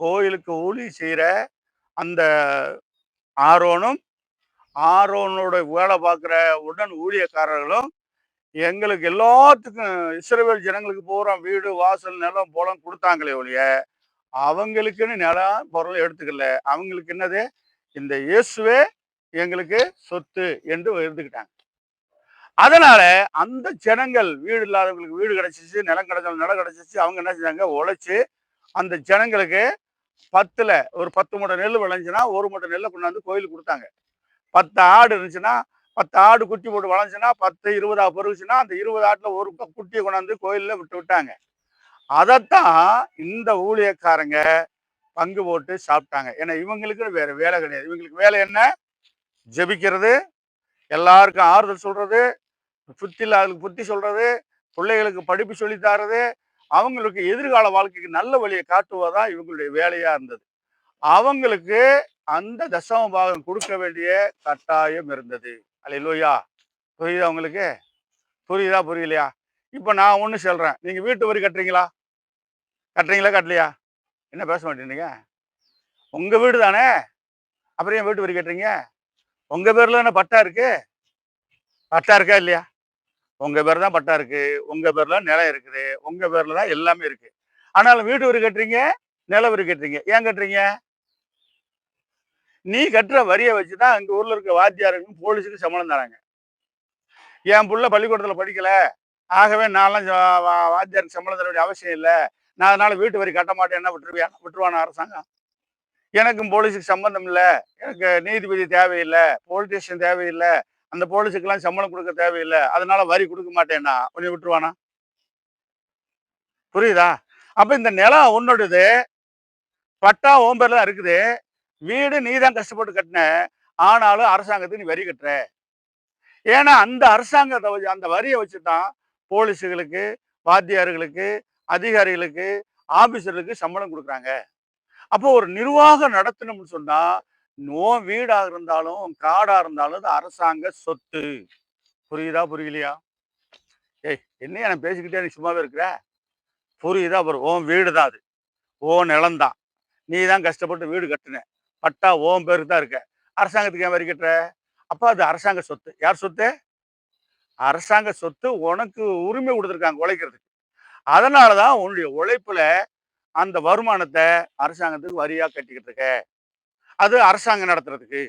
கோயிலுக்கு ஊழி செய்கிற அந்த ஆரோனும் ஆரோனோட வேலை பார்க்குற உடன் ஊழியக்காரர்களும் எங்களுக்கு எல்லாத்துக்கும் இஸ்ரேல் ஜனங்களுக்கு பூரா வீடு வாசல் நிலம் போலம் கொடுத்தாங்களே ஒழிய அவங்களுக்குன்னு நிலம் பொருள் எடுத்துக்கல. அவங்களுக்கு என்னது? இந்த இயேசுவே எங்களுக்கு சொத்து என்று எடுத்துக்கிட்டாங்க அதனால அந்த ஜனங்கள் வீடு இல்லாதவங்களுக்கு வீடு கிடைச்சிச்சு நிலம் கிடைச்சாலும் நிலம் கிடைச்சிச்சு அவங்க என்ன செஞ்சாங்க? உழைச்சி அந்த ஜனங்களுக்கு பத்துல ஒரு பத்து மூட்டை நெல் விளைஞ்சுன்னா ஒரு மூட்டை நெல்லை கொண்டாந்து கோயிலுக்கு கொடுத்தாங்க. பத்து ஆடு இருந்துச்சுன்னா பத்து ஆடு குட்டி போட்டு வளைஞ்சுன்னா பத்து இருபதா பெருகுச்சுன்னா அந்த இருபது ஆட்டில் ஒரு குட்டியை கொண்டாந்து கோயிலில் விட்டு விட்டாங்க. அதைத்தான் இந்த ஊழியக்காரங்க பங்கு போட்டு சாப்பிட்டாங்க. ஏன்னா இவங்களுக்கு வேற வேலை கிடையாது. இவங்களுக்கு வேலை என்ன? ஜெபிக்கிறது எல்லாருக்கும் ஆறுதல் சொல்றது புத்தி அதுக்கு புத்தி சொல்றது பிள்ளைகளுக்கு படிப்பு சொல்லி தர்றது அவங்களுக்கு எதிர்கால வாழ்க்கைக்கு நல்ல வழியை காட்டுவதா இவங்களுடைய வேலையா இருந்தது. அவங்களுக்கு அந்த தசம பாகம் கொடுக்க வேண்டிய கட்டாயம் இருந்தது. அல்லையா புரியுதா உங்களுக்கு? புரியுதா புரியலையா? இப்போ நான் ஒன்று சொல்கிறேன் நீங்கள் வீட்டு வரி கட்டுறீங்களா? கட்டுறீங்களா கட்டலையா? என்ன பேச மாட்டேன்றீங்க? உங்கள் வீடு தானே? அப்புறம் ஏன் வீட்டு வரி கட்டுறீங்க? உங்கள் பேரில் என்ன பட்டா இருக்கு? பட்டா இருக்கா இல்லையா? உங்கள் பேர் தான் பட்டா இருக்குது உங்கள் பேரில் நிலம் இருக்குது உங்கள் பேரில் தான் எல்லாமே இருக்குது ஆனாலும் வீடு ஒரு கட்டுறீங்க நிலம் ஒரு கட்டுறீங்க. ஏன் கட்டுறீங்க? நீ கட்டுற வரியை வச்சு தான் அங்கே ஊரில் இருக்க வாத்தியாருக்கும் போலீஸுக்கு சம்பளம் தராங்க. என் புள்ள பள்ளிக்கூடத்தில் படிக்கலை. ஆகவே நான்லாம் வாத்தியாருக்கு சம்பளம் தர வேண்டிய அவசியம் இல்லை. நான் அதனால் வீட்டு வரி கட்ட மாட்டேன். என்ன விட்டுருவியா? விட்டுருவான அரசாங்கம்? எனக்கும் போலீஸுக்கு சம்பந்தம் இல்லை. எனக்கு நீதிபதி தேவையில்லை போலீஸ் ஸ்டேஷன் தேவையில்லை. அந்த போலீஸுக்கெல்லாம் சம்பளம் கொடுக்க தேவையில்லை. அதனால வரி கொடுக்க மாட்டேன்னா கொஞ்சம் விட்டுருவானா? புரியுதா? அப்ப இந்த நிலம் உன்னோடது பட்டா ஓம்பேர்ல தான் இருக்குது. வீடு நீ தான் கஷ்டப்பட்டு கட்டின. ஆனாலும் அரசாங்கத்துக்கு நீ வரி கட்டுற. ஏன்னா அந்த அரசாங்கத்தை வச்சு அந்த வரியை வச்சு தான் போலீஸுகளுக்கு வாத்தியார்களுக்கு அதிகாரிகளுக்கு ஆபீசர்களுக்கு சம்பளம் கொடுக்குறாங்க. அப்போ ஒரு நிர்வாகம் நடத்தணும்னு சொன்னா நோ வீடாக இருந்தாலும் காடாக இருந்தாலும் அது அரசாங்க சொத்து. புரியுதா புரியலையா? ஏய் என்ன நான் பேசிக்கிட்டே நீ சும்மாவே இருக்கிற? புரியுதா அப்புறம் ஓன் வீடு தான் அது. ஓன் நிலம்தான். நீ தான் கஷ்டப்பட்டு வீடு கட்டின. பட்டா ஓன் பேருக்கு தான் இருக்க. அரசாங்கத்துக்கு ஏன் வரி கட்டுற? அப்போ அது அரசாங்க சொத்து. யார் சொத்து? அரசாங்க சொத்து உனக்கு உரிமை கொடுத்துருக்காங்க உழைக்கிறதுக்கு. அதனால தான் உன்னுடைய உழைப்பில் அந்த வருமானத்தை அரசாங்கத்துக்கு வரியாக கட்டிக்கிட்டு இருக்க. அது அரசாங்கம் நடத்துறதுக்கு